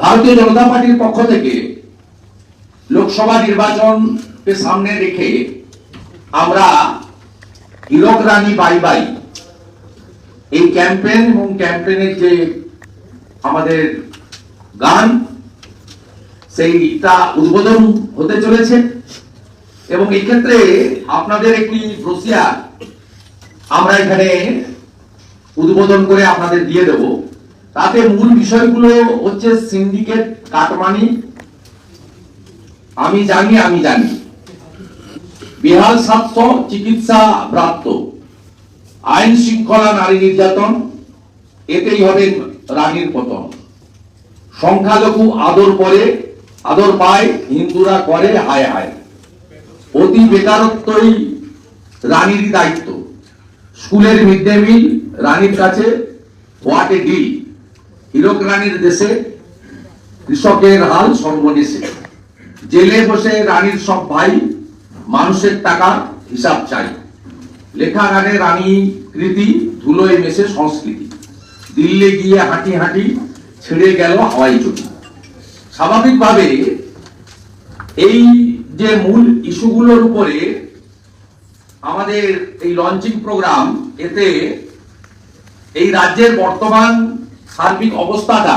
ভারতীয় জনতা পার্টির পক্ষ থেকে লোকসভা নির্বাচনকে সামনে রেখে আমরা হিরক রানী বাই বাই এই ক্যাম্পেইন এবং ক্যাম্পেইনের যে আমাদের গান সেইটা উদ্বোধন হতে চলেছে। এবং এই ক্ষেত্রে আপনাদের একটি ব্রোসিয়ার আমরা এখানে উদ্বোধন করে আপনাদের দিয়ে দেব। তাতে মূল বিষয়গুলো হচ্ছে সিন্ডিকেট কাটমানি। আমি জানি আমি জানি। বিহার স্বাস্থ্য চিকিৎসা প্রাপ্ত। আইন শৃঙ্খলা নারী নির্যাতন, এতেই হবে রানীর পতন। সংখ্যালঘু আদর করে, আদর পায়, হিন্দুরা করে, হায় হায়। অতি বেকারত্বই রানীর দায়িত্ব। স্কুলের মিড ডে মিল, রানীর কাছে হোয়াট এ ডিল হিরক রানীর দেশে কৃষকের হাল সর্বনেশে। জেলে বসে রানীর সব ভাই মানুষের টাকা হিসাব চাই। লেখা গানে রানী কৃতি ধুলোয় মেশে সংস্কৃতি। দিল্লি গিয়ে হাঁটি হাঁটি ছেড়ে গেল হাওয়াই চটি। স্বাভাবিকভাবে এই যে মূল ইস্যুগুলোর উপরে আমাদের এই লঞ্চিং প্রোগ্রাম, এতে এই রাজ্যের বর্তমান সার্বিক অবস্থাটা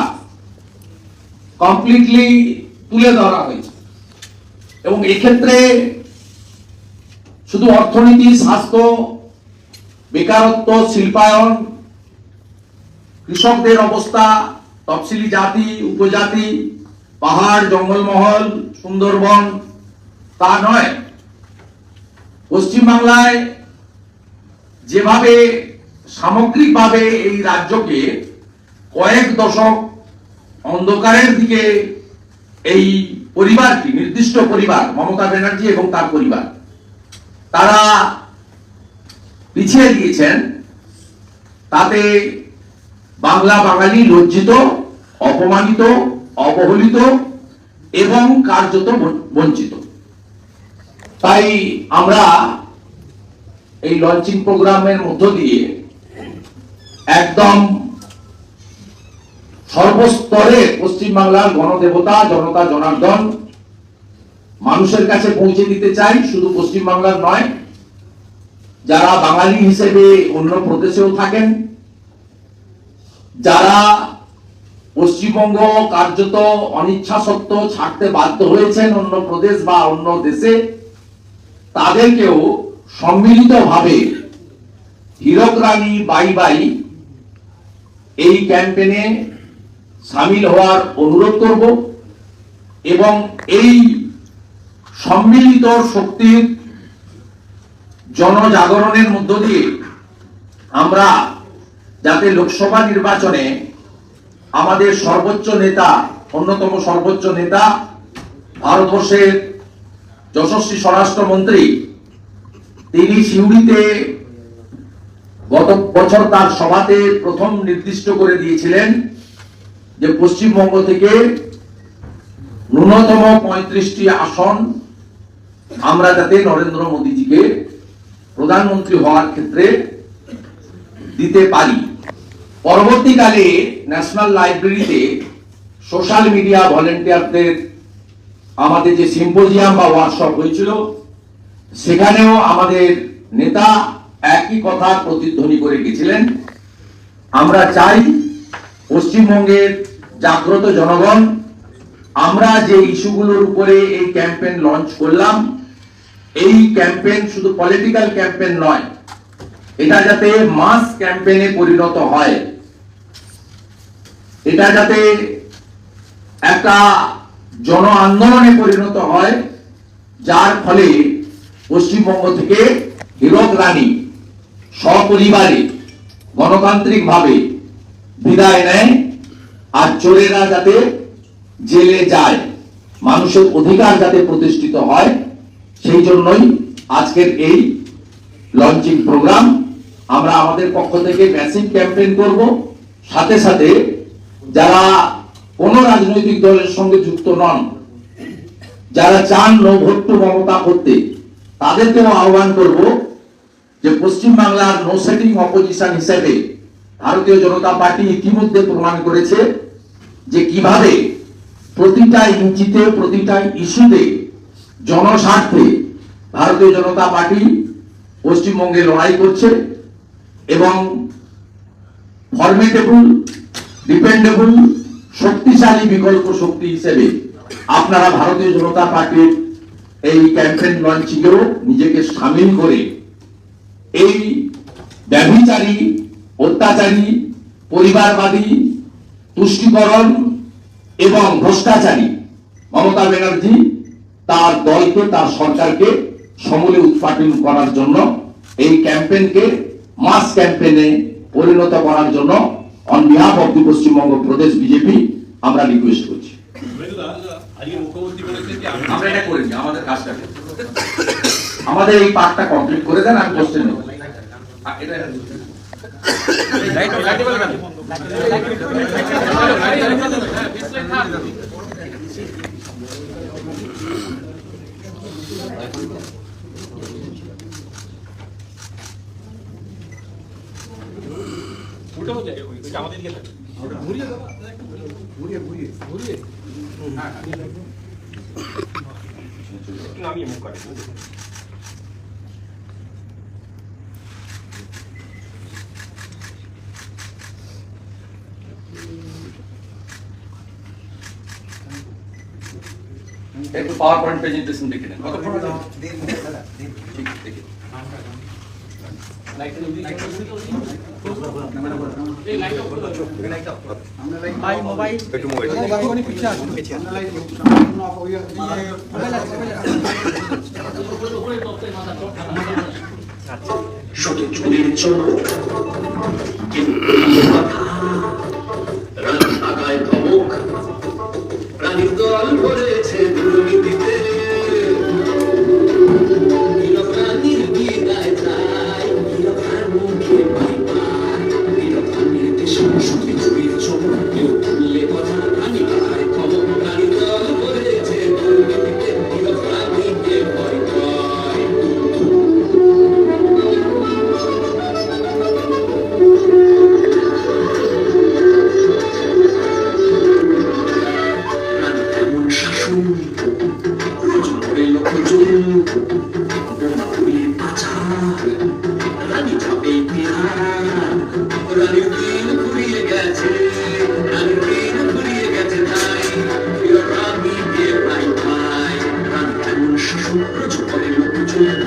কমপ্লিটলি তুলে ধরা হয়েছে। এবং এক্ষেত্রে শুধু অর্থনীতি, স্বাস্থ্য, বেকারত্ব, শিল্পায়ন, কৃষকদের অবস্থা, তফসিলি জাতি, উপজাতি, পাহাড়, জঙ্গলমহল, সুন্দরবন, তা নয়। পশ্চিমবাংলায় যেভাবে সামগ্রিকভাবে এই রাজ্যকে কয়েক দশক অন্ধকারের দিকে এই পরিবারটি, নির্দিষ্ট পরিবার, মমতা ব্যানার্জি এবং তার পরিবার, তারা পিছিয়ে দিয়েছেন তাতে বাংলা বাঙালি লজ্জিত, অপমানিত, অবহেলিত এবং কার্যত বঞ্চিত। তাই আমরা এই লঞ্চিং প্রোগ্রামের মধ্য দিয়ে একদম সর্বস্তরে পশ্চিমবাংলার গণদেবতা, জনতা, জনার্দন মানুষের কাছে পৌঁছে দিতে চাই, শুধু পশ্চিমবাংলার নয়, যারা বাঙালি হিসেবে অন্য প্রদেশেও থাকেন, যারা পশ্চিমবঙ্গ কার্যত অনিচ্ছা সত্ত্বেও ছাড়তে বাধ্য হয়েছেন অন্য প্রদেশ বা অন্য দেশে, তাদেরকেও সম্মিলিতভাবে হীরক রানী বাই বাই এই ক্যাম্পেনে সামিল হওয়ার অনুরোধ করব এবং এই সম্মিলিত শক্তির জনজাগরণের মধ্য দিয়ে আমরা যাতে লোকসভা নির্বাচনে আমাদের সর্বোচ্চ নেতা, অন্যতম সর্বোচ্চ নেতা, ভারতবর্ষের যশস্বী স্বরাষ্ট্রমন্ত্রী, তিনি সিউড়িতে গত বছর তার সভাতে প্রথম নির্দিষ্ট করে দিয়েছিলেন। যে পশ্চিমবঙ্গ থেকে ন্যূনতম পঁয়ত্রিশটি আসন আমরা যাতে নরেন্দ্র মোদীজিকে প্রধানমন্ত্রী হওয়ার ক্ষেত্রে দিতে পারি। পরবর্তীকালে ন্যাশনাল লাইব্রেরিতে সোশ্যাল মিডিয়া ভলেন্টিয়ারদের আমাদের যে সিম্পোজিয়াম বা ওয়ার্কশপ হয়েছিল, সেখানেও আমাদের নেতা একই কথা প্রতিধ্বনি করে গেছিলেন। আমরা চাই পশ্চিমবঙ্গের জাগ্রত জনগণ, আমরা যে ইস্যুগুলোর উপরে এই ক্যাম্পেইন লঞ্চ করলাম, এই ক্যাম্পেইন শুধু পলিটিক্যাল ক্যাম্পেইন নয়, এটা যাতে মাস ক্যাম্পেইনে পরিণত হয়। এটা যাতে একটা জন আন্দোলনে পরিণত হয়, যার ফলে পশ্চিমবঙ্গ থেকে হীরক রানী সপরিবারে গণতান্ত্রিক ভাবে বিদায় নেয় আর চোরেরা যাতে জেলে যায়, মানুষের অধিকার যাতে প্রতিষ্ঠিত হয়, সেই জন্যই আজকের এই লঞ্চিং প্রোগ্রাম। আমরা আমাদের পক্ষ থেকে ম্যাসিভ ক্যাম্পেইন করব। সাথে সাথে যারা কোন রাজনৈতিক দলের সঙ্গে যুক্ত নন, যারা চান নো ভোট টু মমতা করতে, তাদেরকেও আহ্বান করব যে পশ্চিমবাংলার নো সেটিং অপোজিশন হিসেবে ভারতীয় জনতা পার্টি ইতিমধ্যে প্রমাণ করেছে যে কীভাবে প্রতিটা ইঞ্চিতে, প্রতিটা ইস্যুতে জনস্বার্থে ভারতীয় জনতা পার্টি পশ্চিমবঙ্গে লড়াই করছে এবং ফরমেটেবল ডিপেন্ডেবল শক্তিশালী বিকল্প শক্তি হিসেবে আপনারা ভারতীয় জনতা পার্টির এই ক্যাম্পেইন লঞ্চিংয়েও নিজেকে সামিল করে এই ব্যভিচারী অত্যাচারী, পরিবারবাদী, তুষ্টিকরণ এবং ভ্রষ্টাচারী। মমতা ব্যানার্জি তার দলকে, তার সরকারকে সমূলে উৎপাদন করার জন্য, এই ক্যাম্পেইনকে, মাস ক্যাম্পেইনে পরিণত করার জন্য on behalf of the Paschimbanga Pradesh BJP আমরা রিকোয়েস্ট করছি। আমাদের এই পার্টটা কমপ্লিট করে দেন, আমি কোশ্চেন নেব। উল্টো হচ্ছে ওইটা আমাদের দিকে থাকে ঘুরিয়ে দাও ঘুরিয়ে ঘুরিয়ে ঘুরিয়ে একটু নামিয়ে মুখ করে একটু পাওয়ার পয়েন্ট প্রেজেন্টেশন দেখে নেন কতক্ষণ আছে? ঠিক দেখে শত চুরির জন্য রাস্তায় করে লোকজন